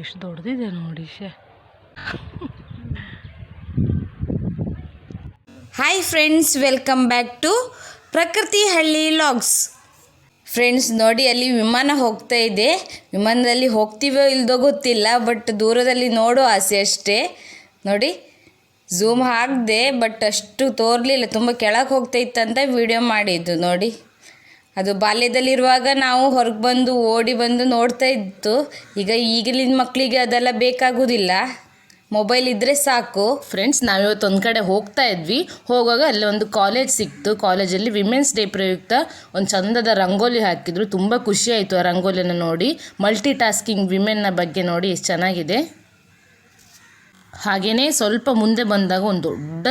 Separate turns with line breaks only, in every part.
ಎಷ್ಟು ದೊಡ್ಡದಿದೆ ನೋಡಿ ಶೇ.
Hi friends welcome back to Prakruti Halli logs friends ನೋಡಿ ಅಲ್ಲಿ ವಿಮಾನ ಹೋಗ್ತಾ ಇದೆ. ವಿಮಾನದಲ್ಲಿ ಹೋಗ್ತೀವೋ ಇಲ್ದೋ ಗೊತ್ತಿಲ್ಲ ಬಟ್ ದೂರದಲ್ಲಿ ನೋಡೋ ಆಸೆ ಅಷ್ಟೇ. ನೋಡಿ ಝೂಮ್ ಹಾಕಿದೆ ಬಟ್ ಅಷ್ಟು ತೋರಲಿಲ್ಲ. ತುಂಬ ಕೆಳಗೆ ಹೋಗ್ತಾ ಇತ್ತಂತ ವಿಡಿಯೋ ಮಾಡಿದ್ದು, ನೋಡಿ. ಅದು ಬಾಲ್ಯದಲ್ಲಿರುವಾಗ ನಾವು ಹೊರಗೆ ಬಂದು ಓಡಿ ಬಂದು ನೋಡ್ತಾ ಇತ್ತು. ಈಗ ಈಗಲಿನ ಮಕ್ಕಳಿಗೆ ಅದೆಲ್ಲ ಬೇಕಾಗುವುದಿಲ್ಲ ಮೊಬೈಲ್ ಇದ್ದರೆ ಸಾಕು.
ಫ್ರೆಂಡ್ಸ್ ನಾವಿವತ್ತು ಒಂದು ಕಡೆ ಹೋಗ್ತಾ ಇದ್ವಿ. ಹೋಗುವಾಗ ಅಲ್ಲಿ ಒಂದು ಕಾಲೇಜ್ ಸಿಕ್ತು. ಕಾಲೇಜಲ್ಲಿ ವಿಮೆನ್ಸ್ ಡೇ ಪ್ರಯುಕ್ತ ಒಂದು ಚಂದದ ರಂಗೋಲಿ ಹಾಕಿದ್ರು. ತುಂಬ ಖುಷಿಯಾಯಿತು ಆ ರಂಗೋಲಿಯನ್ನು ನೋಡಿ. ಮಲ್ಟಿ ಟಾಸ್ಕಿಂಗ್ ವಿಮೆನ್ನ ಬಗ್ಗೆ ನೋಡಿ ಎಷ್ಟು ಚೆನ್ನಾಗಿದೆ. ಹಾಗೆಯೇ ಸ್ವಲ್ಪ ಮುಂದೆ ಬಂದಾಗ ಒಂದು ದೊಡ್ಡ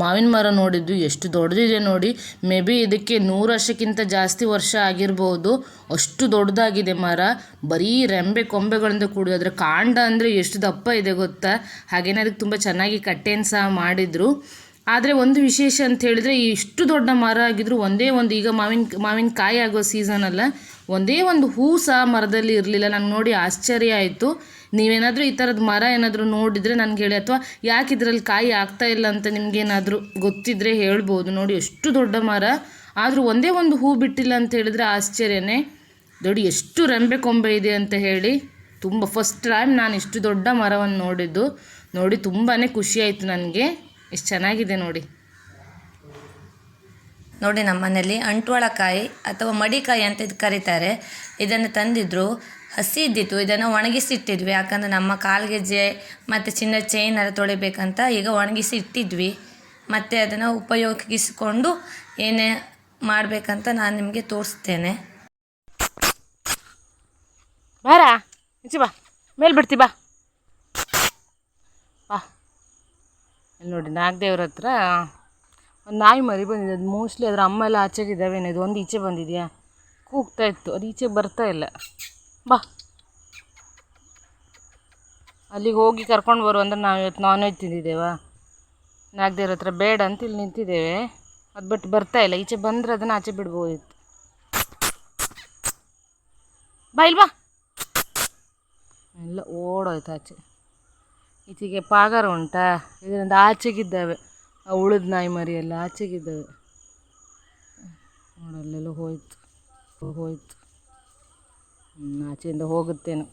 ಮಾವಿನ ಮರ ನೋಡಿದ್ವಿ ಎಷ್ಟು ದೊಡ್ಡದಿದೆ ನೋಡಿ. ಮೇ ಬಿ ಇದಕ್ಕೆ ನೂರು ವರ್ಷಕ್ಕಿಂತ ಜಾಸ್ತಿ ವರ್ಷ ಆಗಿರ್ಬೋದು. ಅಷ್ಟು ದೊಡ್ಡದಾಗಿದೆ ಮರ. ಬರೀ ರೆಂಬೆ ಕೊಂಬೆಗಳಿಂದ ಕೂಡಿದೆ. ಅದರ ಕಾಂಡ ಅಂದರೆ ಎಷ್ಟು ದಪ್ಪ ಇದೆ ಗೊತ್ತಾ? ಹಾಗೆಯೇ ಅದಕ್ಕೆ ತುಂಬ ಚೆನ್ನಾಗಿ ಕಟ್ಟೆನ ಸಹ ಮಾಡಿದರು. ಆದರೆ ಒಂದು ವಿಶೇಷ ಅಂತ ಹೇಳಿದರೆ ಇಷ್ಟು ದೊಡ್ಡ ಮರ ಆಗಿದ್ರು ಒಂದೇ ಒಂದು, ಈಗ ಮಾವಿನ ಮಾವಿನಕಾಯಿ ಆಗೋ ಸೀಸನ್ ಅಲ್ಲ, ಒಂದೇ ಒಂದು ಹೂ ಸಹ ಮರದಲ್ಲಿ ಇರಲಿಲ್ಲ. ನಂಗೆ ನೋಡಿ ಆಶ್ಚರ್ಯ ಆಯಿತು. ನೀವೇನಾದರೂ ಈ ಥರದ ಮರ ಏನಾದರೂ ನೋಡಿದರೆ ನನಗೆ ಹೇಳಿ, ಅಥವಾ ಯಾಕೆ ಇದರಲ್ಲಿ ಕಾಯಿ ಆಗ್ತಾ ಇಲ್ಲ ಅಂತ ನಿಮಗೇನಾದರೂ ಗೊತ್ತಿದ್ದರೆ ಹೇಳ್ಬೋದು. ನೋಡಿ, ಎಷ್ಟು ದೊಡ್ಡ ಮರ. ಆದರೂ ಒಂದೇ ಒಂದು ಹೂ ಬಿಟ್ಟಿಲ್ಲ ಅಂತ ಹೇಳಿದರೆ ಆಶ್ಚರ್ಯನೇ. ನೋಡಿ, ಎಷ್ಟು ರೆಂಬೆ ಕೊಂಬೆ ಇದೆ ಅಂತ ಹೇಳಿ. ತುಂಬ ಫಸ್ಟ್ ಟೈಮ್ ನಾನು ಇಷ್ಟು ದೊಡ್ಡ ಮರವನ್ನು ನೋಡಿದ್ದು. ನೋಡಿ ತುಂಬಾ ಖುಷಿ ಆಯಿತು ನನಗೆ. ಎಷ್ಟು ಚೆನ್ನಾಗಿದೆ ನೋಡಿ.
ನೋಡಿ ನಮ್ಮ ಮನೆಯಲ್ಲಿ ಅಂಟ್ವಾಳಕಾಯಿ ಅಥವಾ ಮಡಿಕಾಯಿ ಅಂತ ಇದು ಕರೀತಾರೆ. ಇದನ್ನು ತಂದಿದ್ರು. ಹಸಿ ಇದ್ದಿತ್ತು, ಇದನ್ನು ಒಣಗಿಸಿ ಇಟ್ಟಿದ್ವಿ ಯಾಕಂದರೆ ನಮ್ಮ ಕಾಲ್ಗೆಜ್ಜೆ ಮತ್ತು ಚಿನ್ನ ಚೈನ್ ಎಲ್ಲ ತೊಳಿಬೇಕಂತ ಈಗ ಒಣಗಿಸಿ ಇಟ್ಟಿದ್ವಿ ಮತ್ತು ಅದನ್ನು ಉಪಯೋಗಿಸಿಕೊಂಡು ಏನೇ ಮಾಡಬೇಕಂತ ನಾನು ನಿಮಗೆ ತೋರಿಸ್ತೇನೆ.
ಬಾರಾ? ಬಾ. ಮೇಲೆ ಬಿಡ್ತಿ, ಬಾ. ಬಾ. ನೋಡಿ, ನಾಗದೇವ್ರ ಹತ್ರ ಒಂದು ನಾಯಿ ಮರಿ ಬಂದಿದೆ. ಅದು ಮೋಸ್ಟ್ಲಿ ಅದರ ಅಮ್ಮ ಎಲ್ಲ ಆಚೆಗಿದ್ದಾವೇನೋ, ಇದು ಒಂದು ಈಚೆ ಬಂದಿದೆಯಾ? ಕೂಗ್ತಾ ಇತ್ತು. ಅದು ಈಚೆ ಬರ್ತಾ ಇಲ್ಲ. ಬಾ. ಅಲ್ಲಿಗೆ ಹೋಗಿ ಕರ್ಕೊಂಡು ಬರು ಅಂದ್ರೆ ನಾವು ಇವತ್ತು ನಾನ್ ವೆಜ್ ತಿಂದಿದ್ದೇವಾ? ನಾಗದೇವ್ರ ಹತ್ರ ಬೇಡ ಅಂತ ಇಲ್ಲಿ ನಿಂತಿದ್ದೇವೆ. ಅದು ಬಿಟ್ಟು ಬರ್ತಾ ಇಲ್ಲ. ಈಚೆ ಬಂದರೆ ಅದನ್ನು ಆಚೆ ಬಿಡ್ಬೋದಿತ್ತು. ಬಾ ಇಲ್ವಾ ಎಲ್ಲ ಓಡೋಯ್ತು ಆಚೆ. ಈಚೆಗೆ ಪಾಗಾರ ಉಂಟಾ? ಇದರಿಂದ ಆಚೆಗಿದ್ದಾವೆ. ಆ ಉಳಿದ ನಾಯಿ ಮರಿ ಎಲ್ಲ ಆಚೆಗಿದ್ದಾವೆ ನೋಡಲ್ಲೆಲ್ಲ ಹೋಯ್ತು. ಹೋಯ್ತು. ಆಚೆಯಿಂದ ಹೋಗುತ್ತೇನೋ.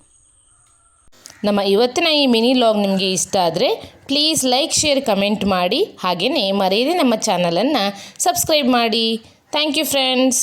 ನಮ್ಮ ಇವತ್ತಿನ ಈ ಮಿನಿ ಲಾಗ್ ನಿಮಗೆ ಇಷ್ಟ ಆದರೆ ಪ್ಲೀಸ್ ಲೈಕ್ ಶೇರ್ ಕಮೆಂಟ್ ಮಾಡಿ. ಹಾಗೆಯೇ ಮರೆಯದೆ ನಮ್ಮ ಚಾನಲನ್ನು ಸಬ್ಸ್ಕ್ರೈಬ್ ಮಾಡಿ. Thank you friends